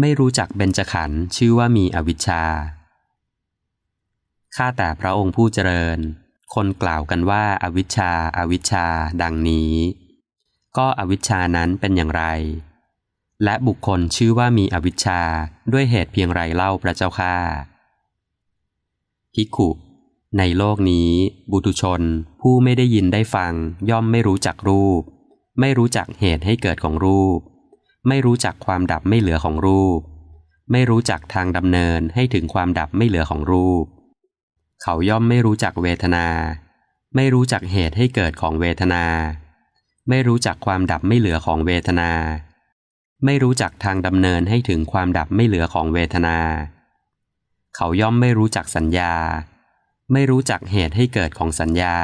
ไม่รู้จักเบญจขันธ์ชื่อว่ามีอวิชชา ข้าแต่พระองค์ผู้เจริญ คนกล่าวกันว่าอาวิชชาอาวิชชา ดังนี้ ก็อวิชชานั้นเป็นอย่างไร และบุคคลชื่อว่ามีอวิชชาด้วยเหตุเพียงไรเล่าพระเจ้าข้าภิกขุในโลกนี้ บุตุชนผู้ไม่ได้ยินได้ฟัง ย่อมไม่รู้จักรูป ไม่รู้จักเหตุให้เกิดของรูป ไม่รู้จักความดับไม่เหลือของรูป ไม่รู้จักทางดำเนินให้ถึงความดับไม่เหลือของรูป เขาย่อมไม่รู้จักเวทนา ไม่รู้จักเหตุให้เกิดของเวทนา ไม่รู้จักความดับไม่เหลือของเวทนา ไม่รู้จักทางดำเนินให้ถึงความดับไม่เหลือของเวทนา เขาย่อมไม่รู้จักสัญญา ไม่รู้จักเหตุให้เกิดของสัญญา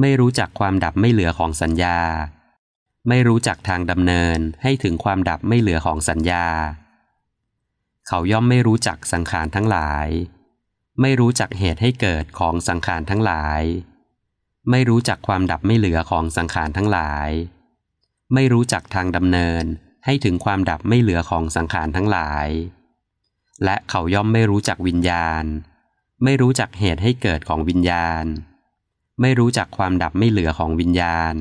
ไม่รู้จักความดับไม่เหลือของสัญญา ไม่รู้จักทางดำเนินให้ถึงความดับไม่เหลือของสัญญา เขาย่อมไม่รู้จักสังขารทั้งหลาย ไม่รู้จักเหตุให้เกิดของสังขารทั้งหลาย ไม่รู้จักความดับไม่เหลือของสังขารทั้งหลาย ไม่รู้จักทางดำเนินให้ถึงความดับไม่เหลือของสังขารทั้งหลาย และเขาย่อมไม่รู้จักวิญญาณ ไม่รู้จักเหตุให้เกิดของวิญญาณ ไม่รู้จักความดับไม่เหลือของวิญญาณ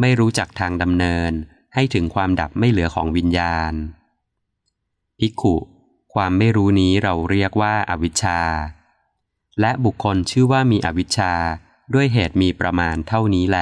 ไม่รู้จักทางดำเนิน ให้ถึงความดับไม่เหลือของวิญญาณ พิกขุ ความไม่รู้นี้เราเรียกว่าอาวิชชา และบุคคลชื่อว่ามีอวิชชาด้วยเหตุมีประมาณเท่านี้แล